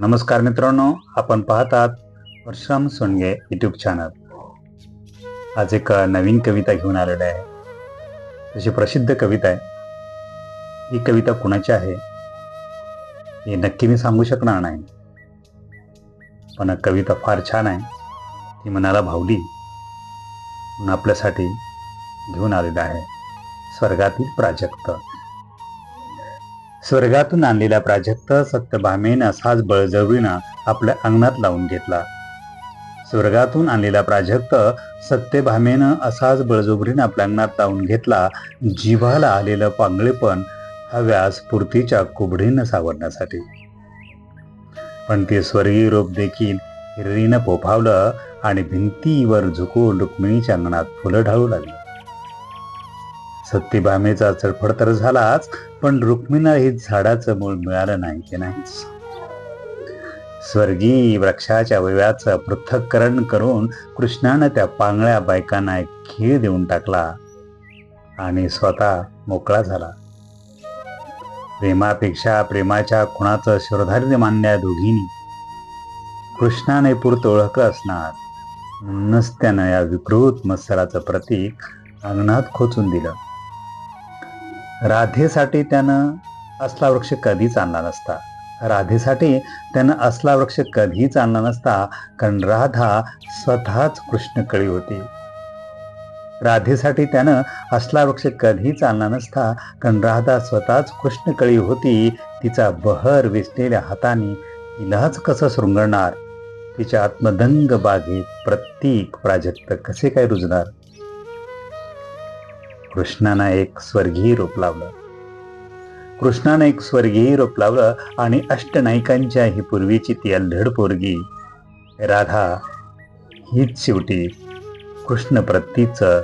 नमस्कार मित्रांनो आपण पाहतात परशुराम सोनगे यूट्यूब चॅनल आज एक नवीन कविता घेऊन आलेली आहे. तशी प्रसिद्ध कविता आहे. ही कविता कुणाची आहे? हे नक्की मी सांगू शकणार नाही. पण कविता फार छान आहे. ती मनाला भावली. म्हणून आपल्यासाठी घेऊन आलेलं आहे. स्वर्गातील प्राजक्त. स्वर्गातून आणलेला प्राजक्त सत्यभामेनं असाच बळजबरीनं आपल्या अंगणात लावून घेतला. स्वर्गातून आणलेला प्राजक्त सत्यभामेनं असाच बळजोबरीनं आपल्या अंगणात लावून घेतला जीवाला आलेलं पांगळेपण हव्या स्फूर्तीच्या कुबडीनं सावरण्यासाठी. पण ते स्वर्गीय रूप देखील हिररीनं पोफावलं आणि भिंतीवर झुकून रुक्मिणीच्या अंगणात फुलं ढाळू लागली. सत्यभामेचा चळफळ तर झालाच पण रुक्मिणा हे झाडाचं मूळ मिळालं नाही की नाहीच स्वर्गीय वृक्षाच्या वयाचं पृथक्करण करून कृष्णानं त्या पांगळ्या बायकांना एक खीळ देऊन टाकला आणि स्वतः मोकळा झाला. प्रेमापेक्षा प्रेमाच्या खुणाचं शिरोधार्य मानल्या दोघींनी कृष्णाने पुरत ओळखलं असणार म्हणूनच त्यानं या विकृत मत्सराचं प्रतीक अंगणात खोचून दिलं. राधेसाठी त्यानं असला वृक्ष कधीच आणला नसता. राधेसाठी त्यानं असला वृक्ष कधीच आणला नसता कारण राधा स्वतःच कृष्णकळी होती. राधेसाठी त्यानं असला वृक्ष कधीच आणला नसता कारण राधा स्वतःच कृष्णकळी होती. तिचा बहर वेचलेल्या हाताने तिलाच कसं शृंगणार? तिच्या आत्मदंग बागेत प्रत्येक प्राजक्त कसे काय रुजणार? कृष्णानं एक स्वर्गीय रूप लावलं. कृष्णानं एक स्वर्गीय रूप लावलं आणि अष्टनायिकांच्या ही पूर्वीची ती अल्धड पोरगी राधा हीच शेवटी कृष्ण प्रतीचं